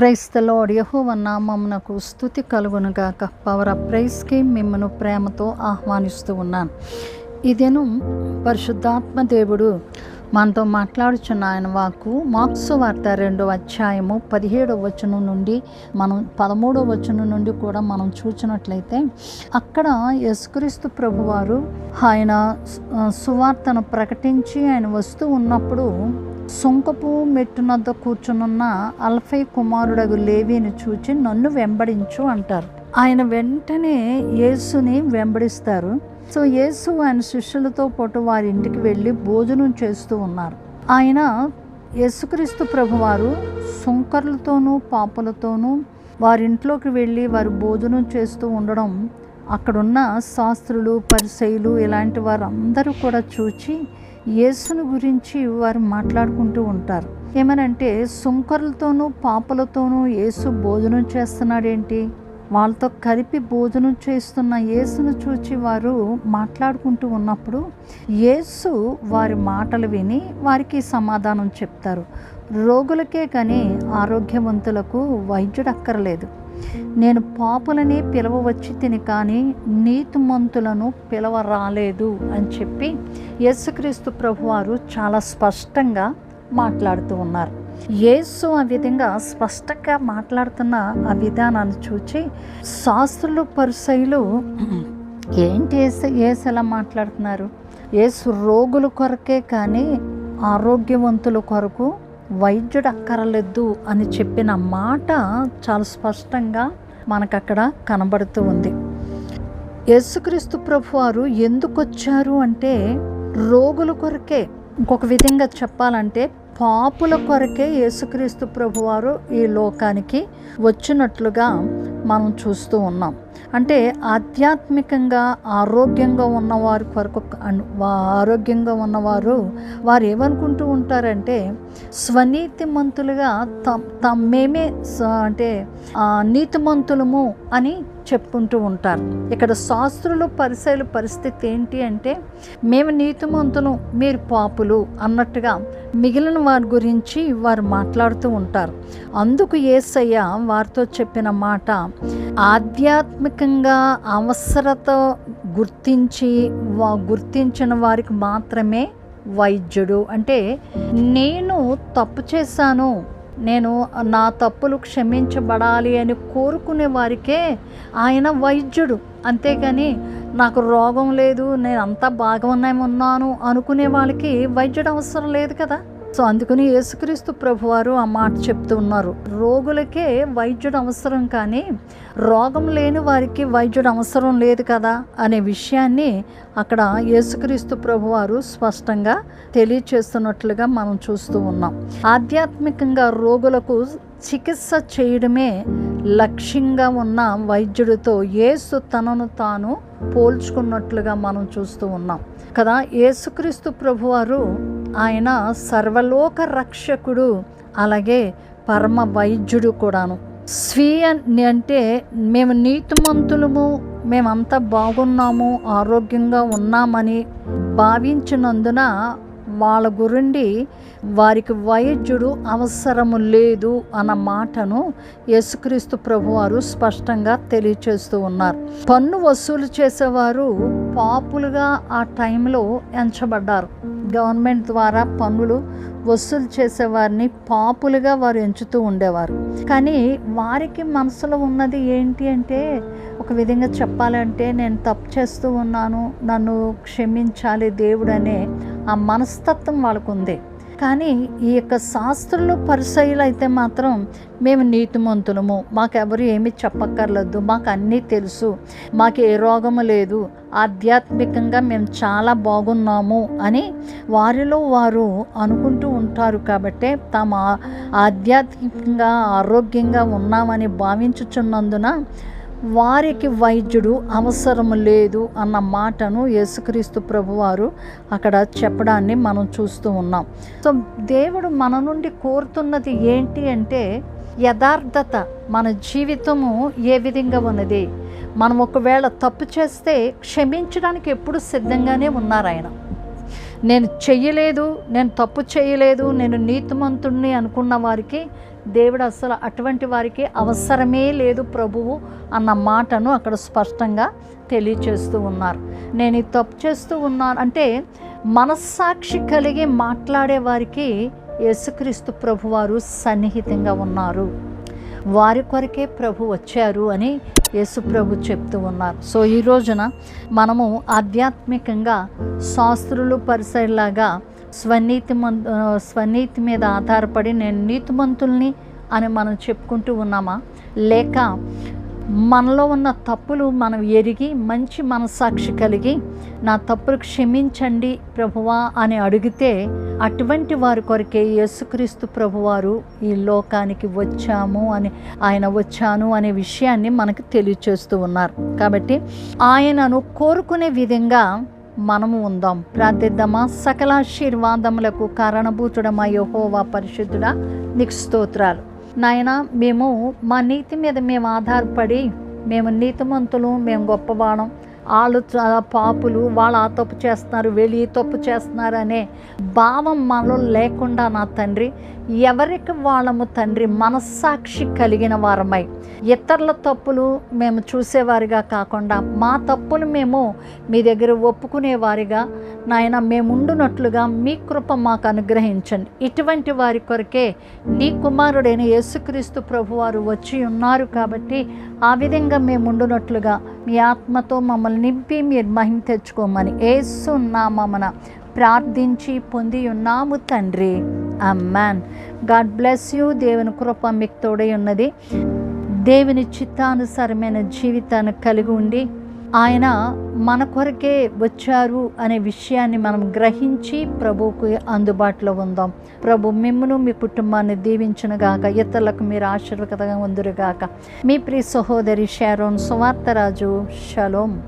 క్రైస్తలోడ్ యహోవ నామమునకు స్థుతి కలుగునుగాక. పవర్ ఆఫ్ ప్రైస్కి మిమ్మను ప్రేమతో ఆహ్వానిస్తూ ఉన్నాను. ఇదేను పరిశుద్ధాత్మ దేవుడు మనతో మాట్లాడుచున్న ఆయన వాక్కు మార్క్స్ వార్త రెండో అధ్యాయము పదిహేడవ వచనం నుండి మనం పదమూడవ వచనం నుండి కూడా మనం చూచినట్లయితే అక్కడ యేసుక్రీస్తు ప్రభువారు ఆయన సువార్తను ప్రకటించి ఆయన వస్తూ ఉన్నప్పుడు సుంకపు మెట్టునద్ద కూర్చునున్న అల్ఫై కుమారుడగు లేవిని చూచి నన్ను వెంబడించు అంటారు. ఆయన వెంటనే యేసుని వెంబడిస్తారు. సో యేసు ఆయన శిష్యులతో పాటు వారి ఇంటికి వెళ్ళి భోజనం చేస్తూ ఉన్నారు. ఆయన యేసుక్రీస్తు ప్రభువారు సుంకర్లతోనూ పాపలతోనూ వారి ఇంట్లోకి వెళ్ళి వారు భోజనం చేస్తూ ఉండడం అక్కడున్న శాస్త్రులు పరిశైలు ఇలాంటి వారందరూ కూడా చూచి యేసును గురించి వారు మాట్లాడుకుంటూ ఉంటారు. ఏమనంటే సుంకరులతోనూ పాపలతోనూ యేసు భోజనం చేస్తున్నాడేంటి? వాళ్ళతో కలిపి భోజనం చేస్తున్న యేసును చూచి వారు మాట్లాడుకుంటూ ఉన్నప్పుడు యేసు వారి మాటలు విని వారికి సమాధానం చెప్తారు. రోగులకే కానీ ఆరోగ్యవంతులకు వైద్యుడు అక్కర్లేదు. నేను పాపులని పిలవవచ్చి తిని కానీ నీతిమంతులను పిలవ రాలేదు అని చెప్పి యేసుక్రీస్తు ప్రభువారు చాలా స్పష్టంగా మాట్లాడుతూ ఉన్నారు. యేసు ఆ విధంగా స్పష్టంగా మాట్లాడుతున్న ఆ విధానాన్ని చూచి శాస్త్రులు పరిసయులు ఏంటి ఏసు ఏసు ఎలా మాట్లాడుతున్నారు? ఏసు రోగుల కొరకే కానీ ఆరోగ్యవంతుల కొరకు వైద్యుడు అక్కరలేదు అని చెప్పిన మాట చాలా స్పష్టంగా మనకు అక్కడ కనబడుతూ ఉంది. యేసుక్రీస్తు ప్రభు వారు ఎందుకు వచ్చారు అంటే రోగుల కొరకే. ఇంకొక విధంగా చెప్పాలంటే పాపుల కొరకే యేసుక్రీస్తు ప్రభువారు ఈ లోకానికి వచ్చినట్లుగా మనం చూస్తూ ఉన్నాం. అంటే ఆధ్యాత్మికంగా ఆరోగ్యంగా ఉన్నవారి కొరకు ఆరోగ్యంగా ఉన్నవారు వారు ఏమనుకుంటూ ఉంటారంటే స్వనీతిమంతులుగా తమ్ తమ్ మేమే అంటే ఆ, నీతిమంతులము అని చెప్పుకుంటూ ఉంటారు. ఇక్కడ శాస్త్రులు పరిశైలు పరిస్థితి ఏంటి అంటే మేము నీతిమంతును మీరు పాపులు అన్నట్టుగా మిగిలిన వారి గురించి వారు మాట్లాడుతూ ఉంటారు. అందుకు ఏసయ్య వారితో చెప్పిన మాట ఆధ్యాత్మికంగా అవసరత గుర్తించి వా- గుర్తించిన వారికి మాత్రమే వైద్యుడు. అంటే నేను తప్పు చేశాను నేను నా తప్పులు క్షమించబడాలి అని కోరుకునే వారికే ఆయన వైద్యుడు. అంతేగాని నాకు రోగం లేదు నేను అంతా బాగానే ఉన్నాను అనుకునే వాళ్ళకి వైద్యుడు అవసరం లేదు కదా. సో అందుకని యేసుక్రీస్తు ప్రభువారు ఆ మాట చెప్తూ ఉన్నారు. రోగులకే వైద్యుడు అవసరం కానీ రోగం లేని వారికి వైద్యుడు అవసరం లేదు కదా అనే విషయాన్ని అక్కడ యేసుక్రీస్తు ప్రభువారు స్పష్టంగా తెలియచేస్తున్నట్లుగా మనం చూస్తూ ఉన్నాం. ఆధ్యాత్మికంగా రోగులకు చికిత్స చేయడమే లక్ష్యంగా ఉన్న వైద్యుడితో యేసు తనను తాను పోల్చుకున్నట్లుగా మనం చూస్తూ ఉన్నాం. కదా యేసుక్రీస్తు ప్రభువారు ఆయన సర్వలోక రక్షకుడు అలాగే పరమ వైద్యుడు కూడాను. స్వీయ అంటే మేము నీతిమంతులము మేమంతా బాగున్నాము ఆరోగ్యంగా ఉన్నామని భావించినందున వాళ్ళ గురుండి వారికి వైద్యుడు అవసరము లేదు అన్న మాటను యేసుక్రీస్తు ప్రభువారు స్పష్టంగా తెలియచేస్తూ ఉన్నారు. పన్ను వసూలు చేసేవారు పాపులుగా ఆ టైంలో ఎంచబడ్డారు. గవర్నమెంట్ ద్వారా పన్నులు వసూలు చేసేవారిని పాపులుగా వారు ఎంచుతూ ఉండేవారు. కానీ వారికి మనసులో ఉన్నది ఏంటి అంటే ఒక విధంగా చెప్పాలంటే నేను తప్పు చేస్తూ ఉన్నాను నన్ను క్షమించాలి దేవుడనే ఆ మనస్తత్వం వాళ్ళకు ఉంది కానీ ఈ యొక్క శాస్త్రంలో పరిసయులు అయితే మాత్రం మేము నీతిమంతులము. మాకెవరు ఏమి చెప్పక్కర్లేదు. మాకు అన్నీ తెలుసు. మాకు ఏ రోగము లేదు. ఆధ్యాత్మికంగా మేము చాలా బాగున్నాము అని వారిలో వారు అనుకుంటూ ఉంటారు కాబట్టే తమ ఆధ్యాత్మికంగా ఆరోగ్యంగా ఉన్నామని భావించుచున్నందున వారికి వైద్యుడు అవసరం లేదు అన్న మాటను యేసుక్రీస్తు ప్రభువారు అక్కడ చెప్పడాన్ని మనం చూస్తూ ఉన్నాం. సో దేవుడు మన నుండి కోరుతున్నది ఏంటి అంటే యథార్థత మన జీవితము ఏ విధంగా ఉన్నది? మనం ఒకవేళ తప్పు చేస్తే క్షమించడానికి ఎప్పుడు సిద్ధంగానే ఉన్నారు ఆయన. నేను చెయ్యలేదు నేను తప్పు చేయలేదు నేను నీతిమంతుణ్ణి అనుకున్న వారికి దేవుడు అసలు అటువంటి వారికి అవసరమే లేదు ప్రభువు అన్న మాటను అక్కడ స్పష్టంగా తెలియచేస్తూ ఉన్నారు. నేను ఈ తప్పు చేస్తూ ఉన్నాను అంటే మనస్సాక్షి కలిగి మాట్లాడే వారికి యేసుక్రీస్తు ప్రభువారు సన్నిహితంగా ఉన్నారు. వారి కొరకే ప్రభు వచ్చారు అని యేసు ప్రభు చెప్తూ ఉన్నారు. సో ఈ రోజున మనము ఆధ్యాత్మికంగా శాస్త్రులు పరిసరిలాగా స్వనీతి స్వనీతి మీద ఆధారపడి నేను నీతిమంతుల్ని అని మనం చెప్పుకుంటూ ఉన్నామా? లేక మనలో ఉన్న తప్పులు మనం ఎరిగి మంచి మనసాక్షి కలిగి నా తప్పులు క్షమించండి ప్రభువా అని అడిగితే అటువంటి వారి కొరకే యేసుక్రీస్తు ప్రభువారు ఈ లోకానికి వచ్చాము అని ఆయన వచ్చాను అనే విషయాన్ని మనకు తెలియచేస్తూ ఉన్నారు. కాబట్టి ఆయనను కోరుకునే విధంగా మనము ఉందాం. ప్రార్థిద్దామా? సకలాశీర్వాదములకు కారణభూతుడమా యెహోవా పరిశుద్ధుడా నీకు స్తోత్రాలు. నాయన మేము మా నీతి మీద మేము ఆధారపడి మేము నీతిమంతులు మేము గొప్పవాణం. వాళ్ళు పాపులు వాళ్ళు ఆ తప్పు చేస్తున్నారు వీళ్ళు ఈ తప్పు చేస్తున్నారు అనే భావం మనలో లేకుండా నా తండ్రి ఎవరికి వాళ్ళము తండ్రి మనస్సాక్షి కలిగిన వారమై? ఇతరుల తప్పులు మేము చూసేవారిగా కాకుండా మా తప్పులు మేము మీ దగ్గర ఒప్పుకునేవారిగా. నాయన మేముండునట్లుగా మీ కృప మాకు అనుగ్రహించండి. ఇటువంటి వారి కొరకే నీ కుమారుడైన యేసుక్రీస్తు ప్రభువారు వచ్చి ఉన్నారు కాబట్టి ఆ విధంగా మేముండునట్లుగా మీ ఆత్మతో మమ్మల్ని నింపి మీరు మహిమ తెచ్చుకోమని ఏసు నామమున ప్రార్థించి పొంది ఉన్నాము తండ్రి. అమ్మాన్ గాడ్ బ్లెస్ యూ దేవుని కృప మీకు తోడై ఉన్నది. దేవుని చిత్తానుసారమైన జీవితాన్ని కలిగి ఉండి ఆయన మన కొరకే వచ్చారు అనే విషయాన్ని మనం గ్రహించి ప్రభువుకు అందుబాటులో ఉందాం. ప్రభు మిమ్మను మీ కుటుంబాన్ని దీవించునుగాక ఇతరులకు మీరు ఆశీర్వదంగా ఉందురుగాక మీ ప్రియ సహోదరి షారోన్ సువార్తరాజు. షలోం.